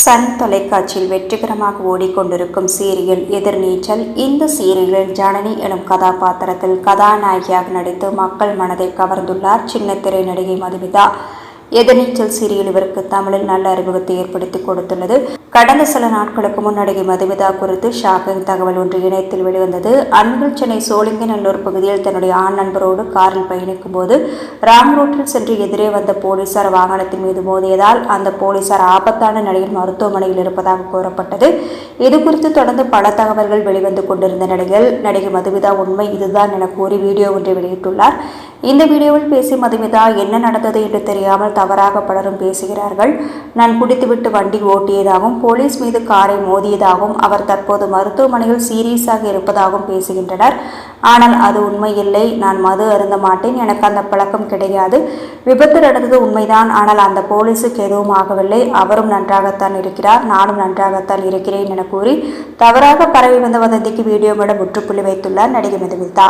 Sun தொலைக்காட்சியில் வெற்றிகரமாக ஓடிக்கொண்டிருக்கும் சீரியல் எதிர்நீச்சல். இந்த சீரியலில் ஜனனி எனும் கதாபாத்திரத்தில் கதாநாயகியாக நடித்து மக்கள் மனதை கவர்ந்துள்ளார். சின்னத்திரை நடிகை மதுமிதா. எதிர்நீச்சல் சீரியல் இவருக்கு தமிழில் நல்ல அறிமுகத்தை ஏற்படுத்தி கொடுத்துள்ளது. கடந்த சில நாட்களுக்கு முன் நடிகை மதுமிதா குறித்து ஷாக்கிங் தகவல் ஒன்று இணையத்தில் வெளிவந்தது. அன்பில் சென்னை சோழிங்கநல்லூர் பகுதியில் தன்னுடைய ஆண் நண்பரோடு காரில் பயணிக்கும் போது ராங் ரூட்டில் சென்று எதிரே வந்த போலீசார் வாகனத்தின் மீது மோதியதால் அந்த போலீசார் ஆபத்தான நிலையில் மருத்துவமனையில் இருப்பதாக கூறப்பட்டது. இது குறித்து தொடர்ந்து பல தகவல்கள் வெளிவந்து கொண்டிருந்த நிலையில் நடிகை மதுமிதா உண்மை இதுதான் என கூறி வீடியோ ஒன்றை வெளியிட்டுள்ளார். இந்த வீடியோவில் பேசி மதுமிதா என்ன நடந்தது என்று தெரியாமல் தவறாக பலரும் பேசுகிறார்கள். நான் குடித்துவிட்டு வண்டி ஓட்டியதாகவும் போலீஸ் மீது காரை மோதியதாகவும் அவர் தற்போது மருத்துவமனையில் சீரியஸாக இருப்பதாகவும் பேசுகின்றனர். ஆனால் அது உண்மையில்லை. நான் மது அருந்த மாட்டேன். எனக்கு அந்த பழக்கம் கிடையாது. விபத்து நடந்தது உண்மைதான். ஆனால் அந்த போலீஸுக்கு எதுவும் ஆகவில்லை. அவரும் நன்றாகத்தான் இருக்கிறார். நானும் நன்றாகத்தான் இருக்கிறேன் என கூறி தவறாக பரவி வந்த வதந்திக்கு வீடியோ மூலம் முற்றுப்புள்ளி வைத்துள்ளார் நடிகை மதுமிதா.